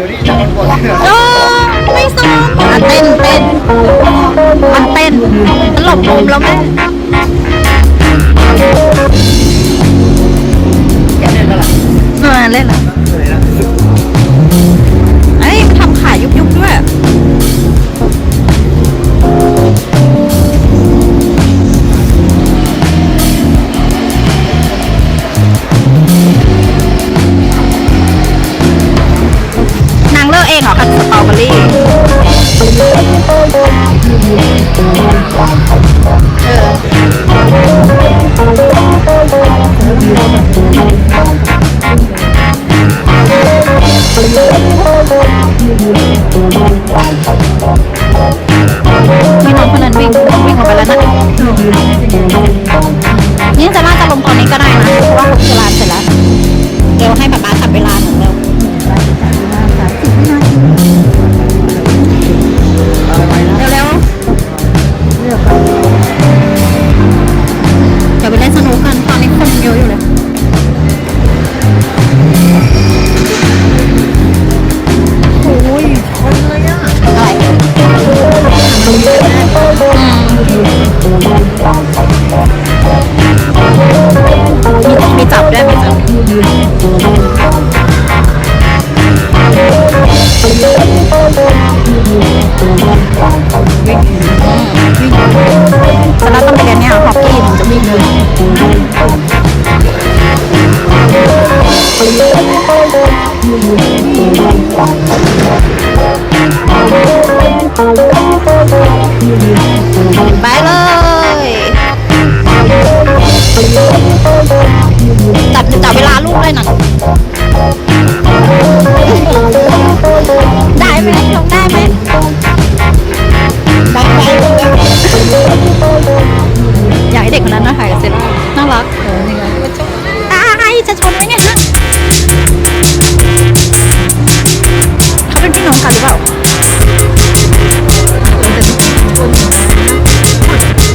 ดี๋ยวนี้จะมันก่อนเนี่ยโอ้ไม่ซ้อมอะเต้นเต้นมันเต้นมันหลบมุมแล้วแม่แกเล่นแล้วล่ะเออเล่นอะไร มีน้องคนนั้นวิ่งวิ่งออกไปแล้วนะนี่จะน่าจะลงตอนนี้ก็ได้นะเพราะว่า เลาลูกเลยนะได้ไหมลงได้ไหมได้ไหมอยากให้เด็กคนนั้นนะถ่ายกับเซร่าน่ารักเออนี่ไงตายจะชนไหมเนี่ยเขาเป็นพี่น้องกันหรือเปล่า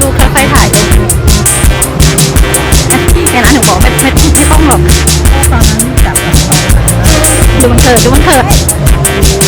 ดูค่อยๆถ่ายเลยเนี่ยนหนูบอกไม่ไม่ไม่ต้องหรอก ตอนนั้นจับดูมันเถิดดูมันเถิด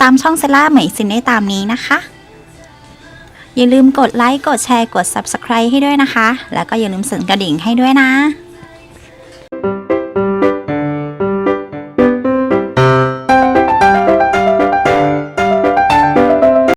ตามช่องเซล่าเหมยซินได้ตามนี้นะคะ อย่าลืมกดไลค์ กดแชร์ กด Subscribe ให้ด้วยนะคะ แล้วก็อย่าลืมสั่นกระดิ่งให้ด้วยนะ